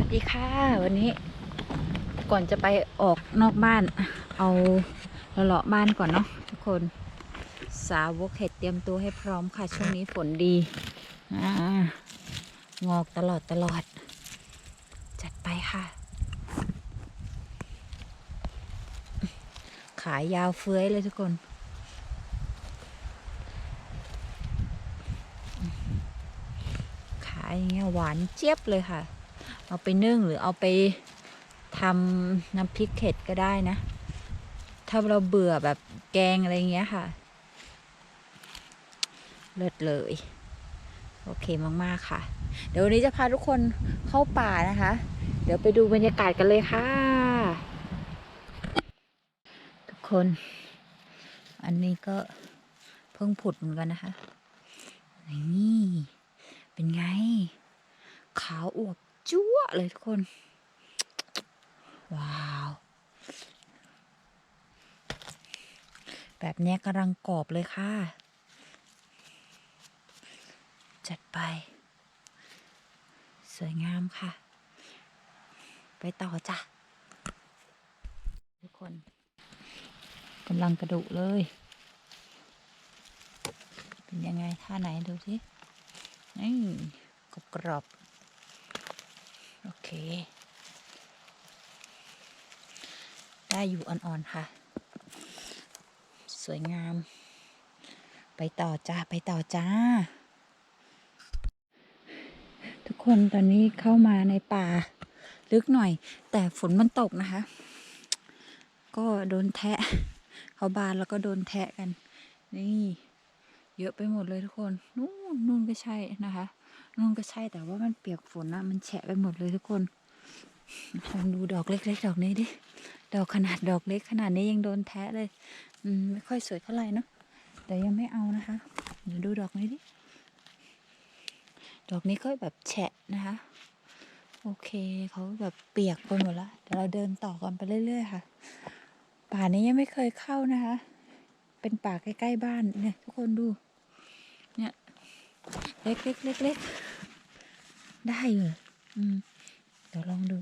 วัสดีค่ะ วันนี้ ก่อนจะไปออกนอกบ้าน เอาเลาะบ้านก่อนเนาะทุกคน สาวกเห็ดเตรียมตัวให้พร้อมค่ะ ช่วงนี้ฝนดีองอกตลอดตลอด จัดไปค่ะ ขายยาวเฟื้อยเลยทุกคนขายอย่างเงี้ยหวานเจี๊ยบเลยค่ะ เอาไปนึ่งหรือเอาไปทำน้ำพริกเผ็ดก็ได้นะ ถ้าเราเบื่อแบบแกงอะไรเงี้ยค่ะ เลิศเลย โอเคมากๆค่ะ เดี๋ยววันนี้จะพาทุกคนเข้าป่านะคะ เดี๋ยวไปดูบรรยากาศกันเลยค่ะ ทุกคน อันนี้ก็เพิ่งผุดเหมือนกันนะคะ นี่ เป็นไง ขาวอวบ จั๊วเลยทุกคน ว้าว แบบเนี้ยกำลังกรอบเลยค่ะ จัดไป สวยงามค่ะ ไปต่อจ้ะ ทุกคนกำลังกระดุเลย เป็นยังไงท่าไหนดูสินี่กรอบกรอบๆโอเค ได้อยู่อ่อน ๆ ค่ะ สวยงาม ไปต่อจ้า ไปต่อจ้า ทุกคนตอนนี้เข้ามาในป่า ลึกหน่อย แต่ฝนมันตกนะคะ ก็โดนแทะ เขาบานแล้วก็โดนแทะกัน นี่ เยอะไปหมดเลยทุกคน นู่นนู่นก็ใช่นะคะ นู่นก็ใช่แต่ว่ามันเปียกฝนนะมันแฉะไปหมดเลยทุกคนลองดูดอกเล็กๆดอกนี้ดิดอกขนาดดอกเล็กขนาดนี้ยังโดนแทะเลยอืมไม่ค่อยสวยเท่าไหร่เนะแต่ยังไม่เอานะคะเดี๋ยวดูดอกนี้ดิดอกนี้ก็แบบแฉะนะคะ โอเคเขาแบบเปียกไปหมดแล้วเดี๋ยวเราเดินต่อกันไปเรื่อย ๆ ค่ะ ป่านี้ยังไม่เคยเข้านะคะ เป็นป่าใกล้ ๆ บ้านเนี่ย ทุกคนดู เนี่ย เล็กเล็กเล็กเล็ก ได้อยู่เดี๋ยวลองดู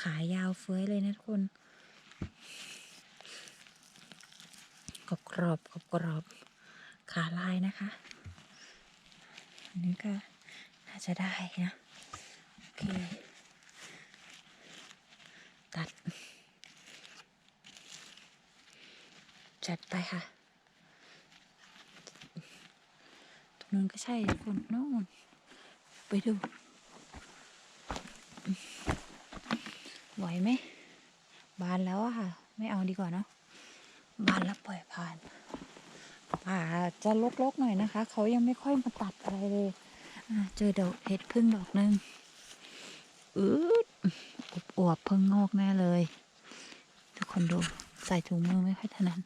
ขายาวเฟ้ยเลยนะทุกคนกรอบกรอบกรอบกรอบขาลายนะคะ อันนี้ก็น่าจะได้นะ โอเค ตัด จัดไปค่ะ ตรงนู้นก็ใช่คนโน่น ไปดู ไหวไหม บานแล้วอะค่ะ ไม่เอาดีกว่าเนาะ บานแล้วปล่อยผ่านป่าจะลกๆหน่อยนะคะ เขายังไม่ค่อยมาตัดอะไรเลยเจอดอกเห็ดพึ่งดอกหนึ่งอืดอวบๆเพิ่งงอกแน่เลย ทุกคนดูใส่ถุงมือไม่ค่อยถนัด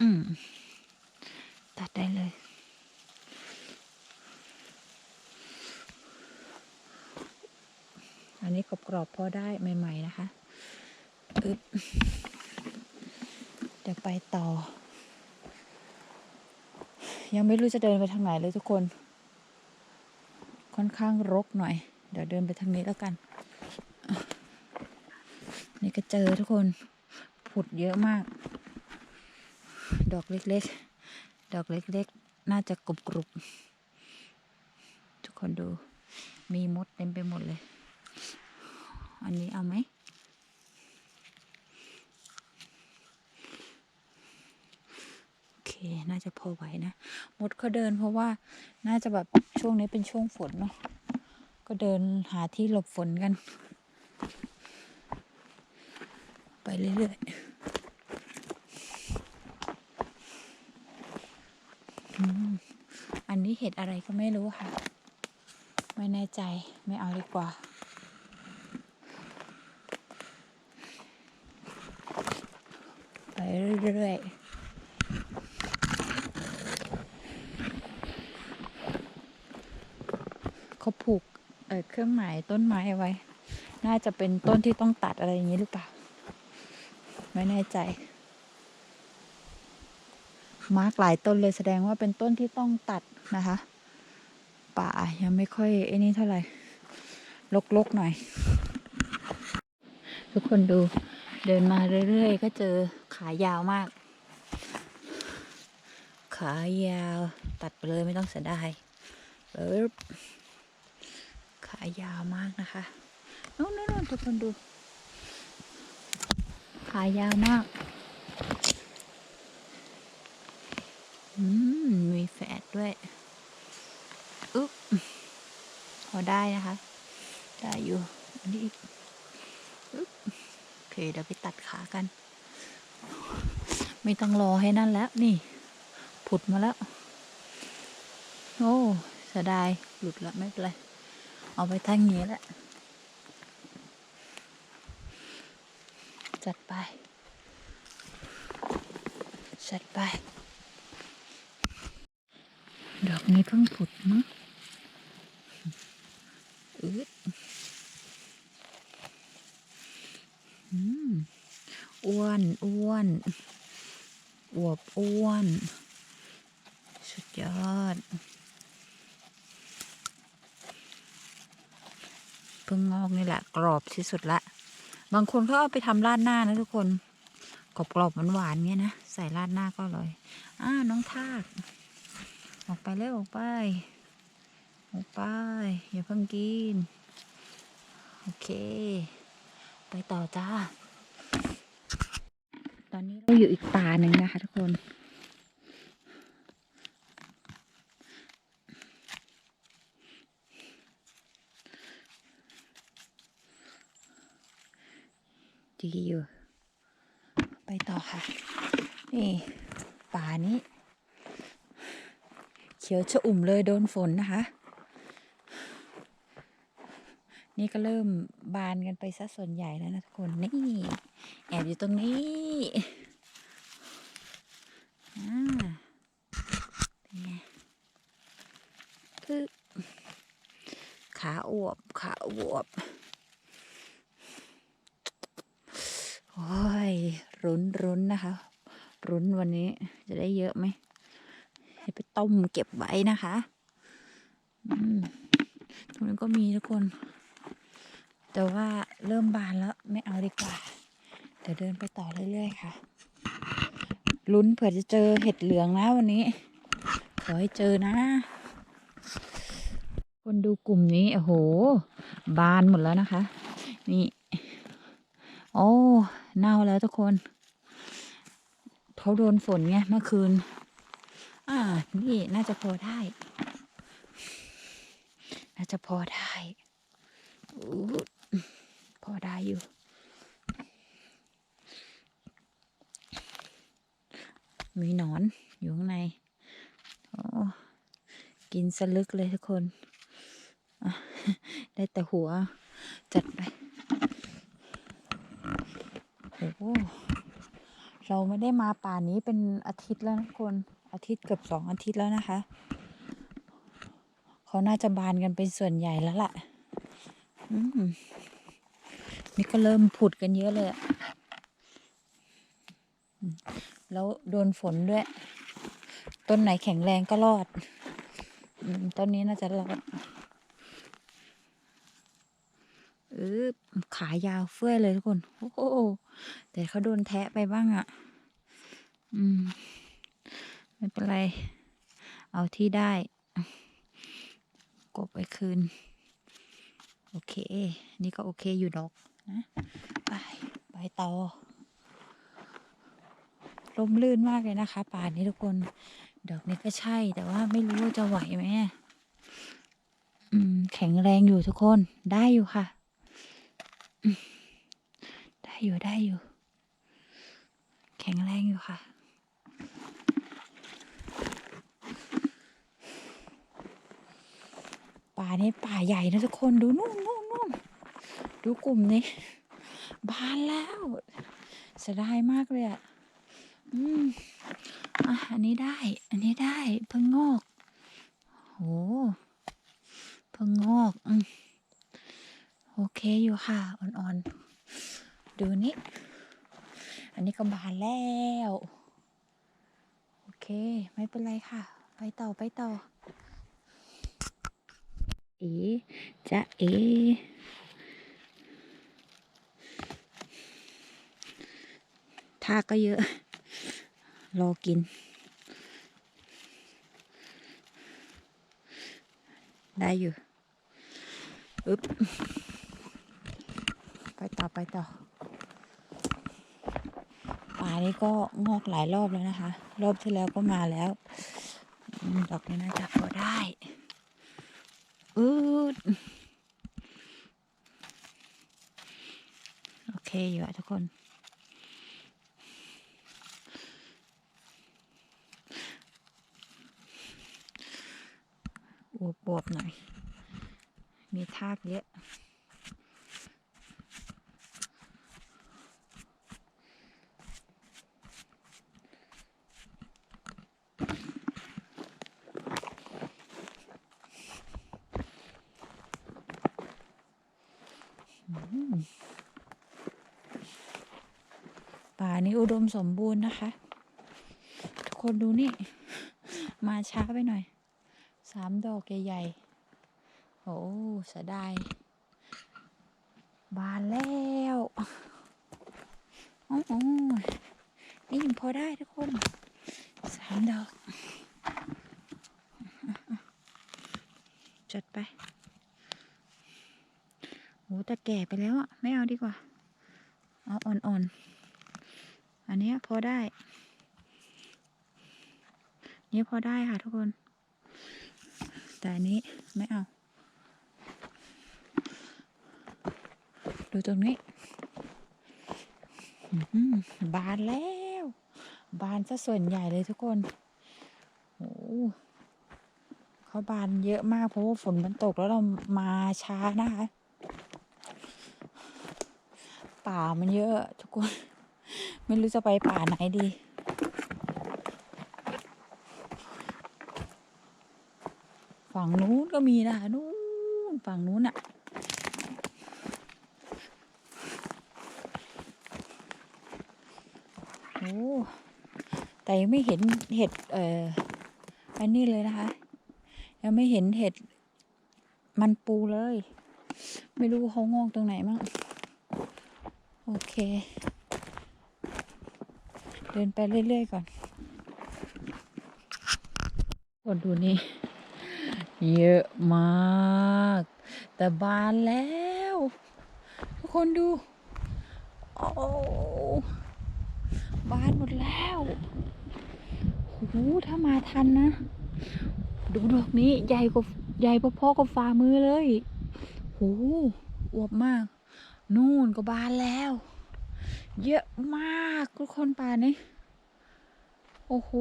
อืม ตัดได้เลย อันนี้ก รอบพอได้ใหม่ๆนะคะอึ๊บเดี๋ยวไปต่อ ยังไม่รู้จะเดินไปทางไหนเลยทุกคน ค่อนข้างรกหน่อย เดี๋ยวเดินไปทางนี้แล้วกัน นี่ก็เจอทุกคน ผุดเยอะมาก ดอกเล็กๆ ดอกเล็กๆ น่าจะกรุบกรุบๆทุกคนดู มีมดเต็มไปหมดเลย อันนี้เอาไหมโอเค น่าจะพอไหวนะ มดเขาเดินเพราะว่าน่าจะแบบช่วงนี้เป็นช่วงฝนเนาะ ก็เดินหาที่หลบฝนกัน ไปเรื่อยๆอันนี้เห็ดอะไรก็ไม่รู้ค่ะ ไม่แน่ใจไม่เอาดีกว่า ไป เรื่อยๆเขาผูกเเครื่องหมายต้นไม้ไว้ น่าจะเป็นต้นที่ต้องตัดอะไรอย่างนี้หรือเปล่า ไม่แน่ใจ มาร์กหลายต้นเลยแสดงว่าเป็นต้นที่ต้องตัดนะคะ ป่ายังไม่ค่อยไอ้นี่เท่าไหร่ลกๆหน่อย ทุกคนดูเดินมาเรื่อยๆ ก็เจอายาวมาก ขายาวตัดไปเลยไม่ต้องเสียดายปึ๊บขายาวมากนะคะนู่นๆๆทุกคนดู ขายาวมากอืมมีแฝดด้วยอุ๊บพอได้นะคะ ได้อยู่อันนี้อีกอุ๊บโอเคเดี๋ยวไปตัดขากัน ไม่ต้องรอให้นั่นแล้วนี่ ผุดมาแล้ว โอ้เสียดายหลุดละไม่เป็นไร เอาไปทั้งนี้แหละ จัดไปจัดไป ดอกนี้เพิ่งผุดมั้งอืดอืม อ้วนอ้วบอ้วน สุดยอด เพิ่งงอกนี่แหละ กรอบที่สุดละ บางคนเขาเอาไปทำราดหน้านะทุกคน กรอบๆหวานๆเงี้ยนะ ใส่ราดหน้าก็อร่อย อ้าน้องทาก ออกไปเร็วออกไป ออกไป อย่าเพิ่งกิน โอเค ไปต่อจ้า ตอนนี้เราอยู่อีกป่าหนึ่งนะคะทุกคนดีอยู่ ไปต่อค่ะ นี่ ป่านี้ เขียวชะอุ่มเลยโดนฝนนะคะ นี่ก็เริ่มบานกันไปซะส่วนใหญ่แล้วนะทุกคนนี่แอบอยู่ตรงนี้อ่าเป็นไงคือขาอวบขาอวบโอ้ยรุนรุนนะคะรุนวันนี้จะได้เยอะไหมให้ไปต้มเก็บไว้นะคะ อืมตรงนี้ก็มีทุกคน แต่ว่าเริ่มบานแล้วไม่เอาดีกว่า เดี๋ยวเดินไปต่อเรื่อยๆค่ะ ลุ้นเผื่อจะเจอเห็ดเหลืองนะวันนี้ ขอให้เจอนะ คนดูกลุ่มนี้ โอ้โห บานหมดแล้วนะคะ นี่ โอ้เน่าแล้วทุกคนเขาโดนฝนไงเมื่อคืน อ่า นี่น่าจะพอได้ น่าจะพอได้ พอได้อยู่ มีหนอนอยู่ข้างในกินสลึกเลยทุกคน ได้แต่หัวจัดไป โอ้เราไม่ได้มาป่านี้เป็นอาทิตย์แล้วนะทุกคน อาทิตย์เกือบสองอาทิตย์แล้วนะคะ เขาน่าจะบานกันเป็นส่วนใหญ่แล้วล่ะ อืม นี่ก็เริ่มผุดกันเยอะเลยอะแล้วโดนฝนด้วย ต้นไหนแข็งแรงก็รอด ต้นนี้น่าจะรอดเออขายาวเฟื่อยเลยทุกคน โอ้โหแต่เขาโดนแทะไปบ้างอะ่ะ อืม ไม่เป็นไร เอาที่ได้ กบไปคืน โอเค นี่ก็โอเคอยู่ดอก นะไปไปต่อลมลื่นมากเลยนะคะ ป่านนี้ทุกคน ดอกนี้ก็ใช่ แต่ว่าไม่รู้ว่าจะไหวไหมอืม แข็งแรงอยู่ทุกคน ได้อยู่ค่ะ ได้อยู่ได้อยู่ แข็งแรงอยู่ค่ะป่านี้ป่าใหญ่นะทุกคนดูนู่นนู่นนู่น ดูกลุ่มนี้ บานแล้วเสียดายมากเลยอะ อืมอะอันนี้ได้ อันนี้ได้เพิ่งงอกโหเพิ่งงอกอืมโอเคอยู่ค่ะ อ่อนๆ ดูนี่อันนี้ก็บานแล้ว โอเค ไม่เป็นไรค่ะ ไปต่อไปต่อ เอ๋จะเอ๋ ทากก็เยอะ รอกิน ได้อยู่อึ๊บไปต่อไปต่อป่านี้ก็งอกหลายรอบแล้วนะคะ รอบที่แล้วก็มาแล้ว ดอกนี้น่าจะพอได้อืดโอเคอยู่อะทุกคน อวบวบๆหน่อย มีทากเยอะ ป่านี้อุดมสมบูรณ์นะคะ ทุกคนดูนี่ มาช้าไปหน่อย สามดอกใหญ่ๆโอ้เสียดายบานแล้วโอ้โหนี่ยังพอได้ทุกคน สามดอก จดไปโหแต่แก่ไปแล้วอะ ไม่เอาดีกว่า เอาอ่อนๆ อันนี้พอได้ นี่พอได้ค่ะทุกคน แต่อันนี้ไม่เอา ดูตรงนี้บานแล้ว บานซะส่วนใหญ่เลยทุกคนโอ้เขาบานเยอะมากเพราะว่าฝนมันตกแล้วเรามาช้านะคะ ป่ามันเยอะทุกคน ไม่รู้จะไปป่าไหนดี ฝั่งนู้นก็มีนะคะนู้นฝั่งนู้นอะโอ้แต่ยังไม่เห็นเห็ด เอ่อ อันนี้เลยนะคะ ยังไม่เห็นเห็ดมันปูเลย ไม่รู้เขางอกตรงไหนมั่งโอเค เดินไปเรื่อยๆก่อนกดดูนี่ เยอะมาก แต่บานแล้ว ทุกคนดู โอ้บานหมดแล้วโอ้โหถ้ามาทันนะ ดูดอกนี้ใหญ่กว่าใหญ่พอๆกับฝ่ามือเลยโอ้โหอวบมาก นู่นก็บานแล้ว เยอะมากทุกคนป่านี้โอ้โห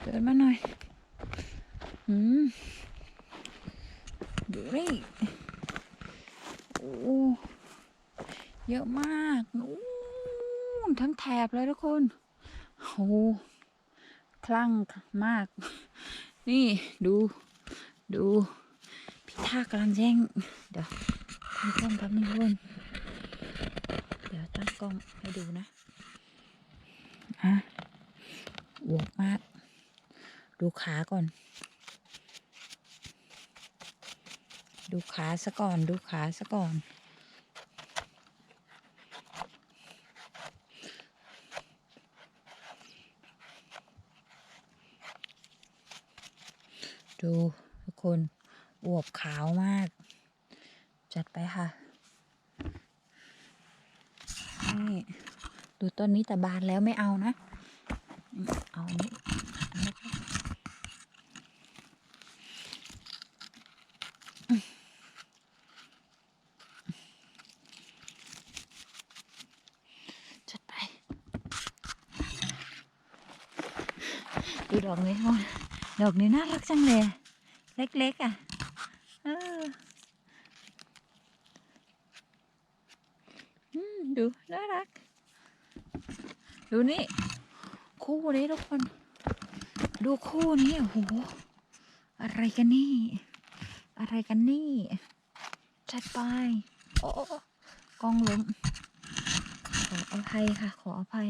เดินมาหน่อยหืมดูนี่โอ้เยอะมากนู้นทั้งแถบเลยทุกคนโอ้คลั่งมาก นี่ดูดู พี่ท่ากำลังแย่งเดี๋ยว ตั้งกล้องแป๊บนึงทุกคนเดี๋ยวตั้งกล้องให้ดูนะอะอวบมาก ดูขาก่อน ดูขาซะก่อน ดูขาซะก่อนดูทุกคนอวบขาวมาก จัดไปค่ะ นี่ ดูต้นนี้แต่บานแล้วไม่เอานะ เอาอันนี้จัดไปดูดอกนี้ดอกนี้น่ารักจังเลย เล็กๆอะ เอออืมดู น่ารัก ดูนี่คู่นี้ทุกคน ดูคู่นี้โอ้โหอะไรกันนี่ อะไรกันนี่จัดไปโอ้โอ้โอ้กล้องล้มขออภัยค่ะ ขออภัย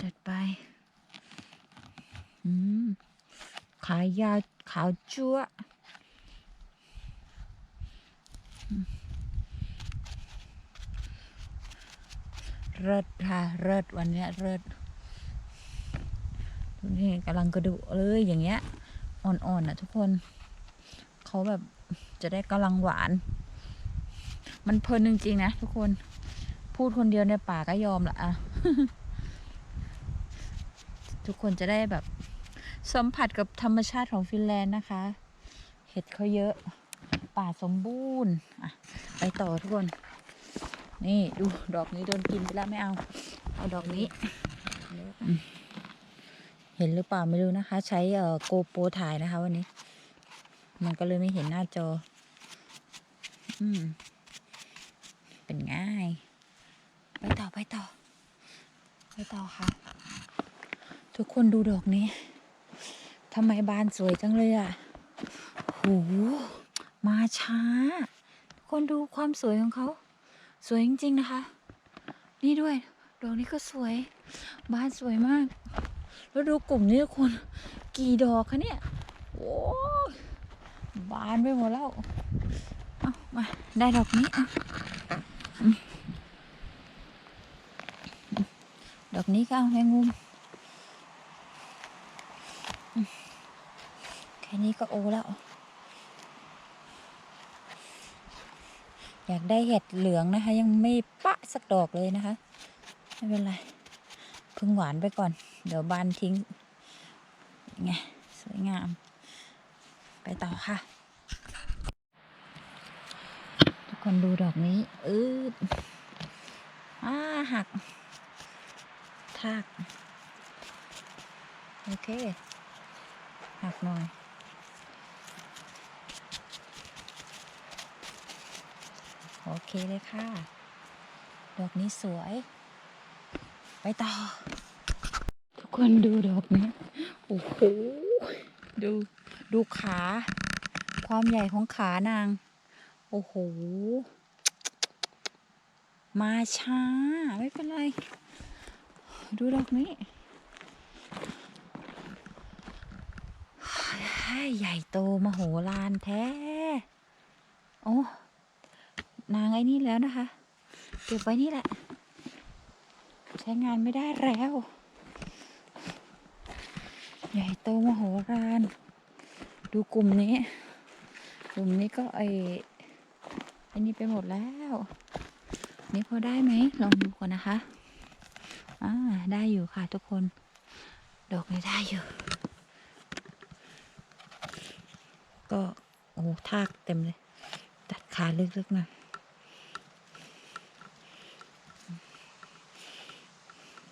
จัดไป อืม ขายาวขาวจั๊วะอืม เลิศค่ะเลิศวันเนี้ยเลิศดูนี่กำลังกระดูเลยอย่างเงี้ย อ่อนๆนะทุกคนเขาแบบจะได้กำลังหวาน มันเพลินจริงๆนะทุกคน พูดคนเดียวในป่าก็ยอมละอะทุกคนจะได้แบบสัมผัสกับธรรมชาติของฟินแลนด์นะคะ เห็ดเขาเยอะ ป่าสมบูรณ์ อะ ไปต่อทุกคน นี่ดูดอกนี้โดนกินไปแล้วไม่เอา เอาดอกนี้ เห็นหรือเปล่าไม่รู้นะคะ ใช้เอ่อโกโปรถ่ายนะคะ วันนี้ มันก็เลยไม่เห็นหน้าจอ อืม เป็นง่าย ไปต่อไปต่อ ไปต่อค่ะ ทุกคนดูดอกนี้ทำไมบานสวยจังเลยอะโหมาช้า คนดูความสวยของเขา สวยจริงๆนะคะ นี่ด้วย ดอกนี้ก็สวย บ้านสวยมาก แล้วดูกลุ่มนี้ทุกคน กี่ดอกคะเนี่ย โอ้บานไปหมดแล้วเอามา ได้ดอกนี้อะดอกนี้ก็เอาแมงมุมแค่นี้ก็โอแล้ว อยาก ได้เห็ดเหลืองนะคะ ยังไม่ปะสักดอกเลยนะคะ ไม่เป็นไรพึ่งหวานไปก่อน เดี๋ยวบานทิ้งไงสวยงาม ไปต่อค่ะ ทุกคนดูดอกนี้อืดอ้าหัก ทาก โอเค หักหน่อย โอเคเลยค่ะ ดอกนี้สวย ไปต่อ ทุกคนดูดอกนี้โอ้โหดูดูขา ความใหญ่ของขานาง โอ้โห มาช้า ไม่เป็นไร ดูดอกนี้ใหญ่โตมโหฬารแท้ โอ้ นางไอ้นี่แล้วนะคะ เก็บไว้นี่แหละ ใช้งานไม่ได้แล้ว ใหญ่โตมโหฬารดูกลุ่มนี้ กลุ่มนี้ก็ไอไอ้นี่ไปหมดแล้ว นี่พอได้ไหมลองดูก่อนนะคะอ่าได้อยู่ค่ะทุกคน ดอกนี้ได้อยู่ ก็โอ้ทากเต็มเลย ตัดขาลึกๆหน่อย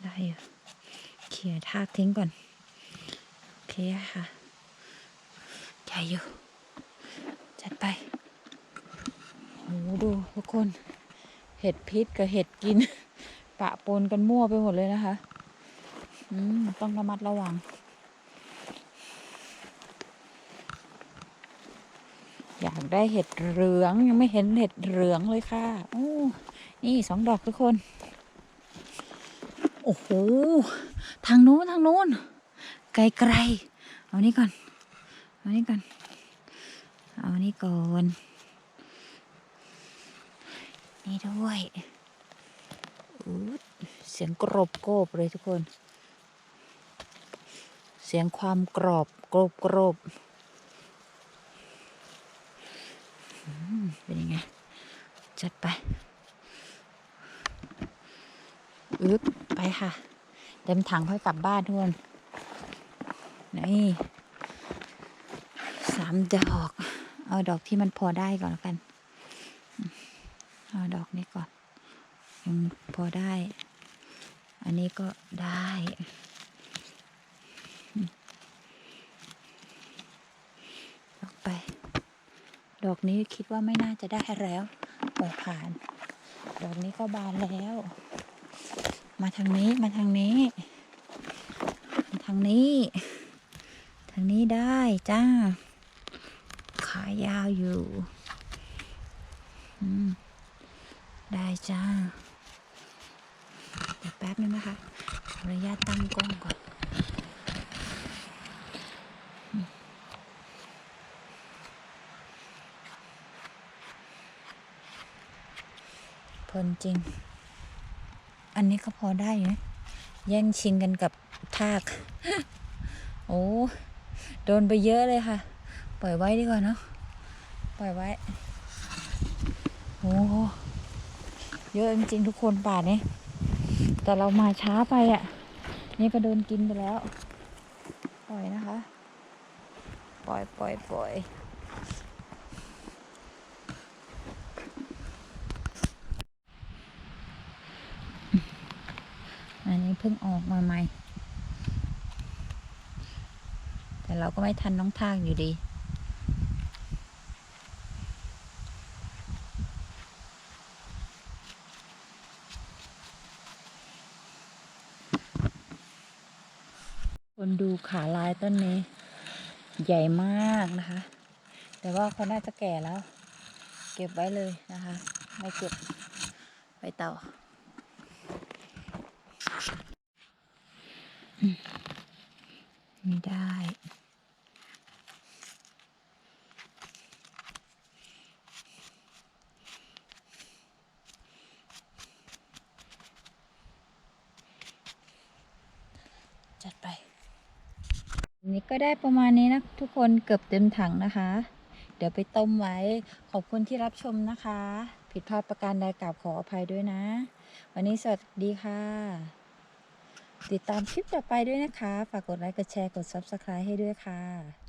ได้อยู่เขี่ยทากทิ้งก่อน โอเคค่ะใหญ่อยู่ จัดไปโหดูทุกคน เห็ดพิษกับเห็ดกิน ปะปนกันมั่วไปหมดเลยนะคะ อืม ต้องระมัดระวัง อยากได้เห็ดเหลืองยังไม่เห็นเห็ดเหลืองเลยค่ะโอ้นี่สองดอกทุกคน โอ้โห ทางนู้นทางนู้น ไกลๆ เอานี่ก่อน เอานี่ก่อน เอานี่ก่อน นี่ด้วยอู้เสียงกรอบโกรบเลยทุกคน เสียงความกรอบกรอบกรอบเป็นยังไง จัดไปอึ๊บไปค่ะ เต็มถังค่อยกลับบ้านทุกคน นี่สามดอก เอาดอกที่มันพอได้ก่อนแล้วกัน เอาดอกนี้ก่อน ยังพอได้ อันนี้ก็ได้ออกไป ดอกนี้คิดว่าไม่น่าจะได้แล้วปล่อยผ่าน ดอกนี้ก็บานแล้ว มาทางนี้มาทางนี้มาทางนี้ ทางนี้ได้จ้า ขายาวอยู่ได้จ้าเดี๋ยวไปป๊บนึงนะคะขออนุญาตตั้งกล้องก่อนเพลินจริง อันนี้ก็พอได้อยู่นะแย่งชิงกันกับทาก โอ้โดนไปเยอะเลยค่ะ ปล่อยไว้ดีกว่าเนาะปล่อยไว้โอ้เยอะจริงๆทุกคนป่านี้แต่เรามาช้าไปอะ่ะ นี่ก็โดนกินไปแล้ว ปล่อยนะคะ ปล่อยปล่อยปล่อย อันนี้เพิ่งออกมาใหม่ แต่เราก็ไม่ทันน้องทากอยู่ดี คนดูขาลายต้นนี้ ใหญ่มากนะคะ แต่ว่าเขาน่าจะแก่แล้ว เก็บไว้เลยนะคะ ไม่เก็บไปต่อ ไม่ได้ จัดไปนนี้ก็ได้ประมาณนี้นะทุกคนเกือบเต็มถังนะคะ เดี๋ยวไปต้มไว้ ขอบคุณที่รับชมนะคะ ผิดพลาดประการใดกราบขออภัยด้วยนะ วันนี้สวัสดีค่ะ ติดตามคลิปต่อไปด้วยนะคะ ฝากกดไลค์ กดแชร์ กด Subscribe ให้ด้วยค่ะ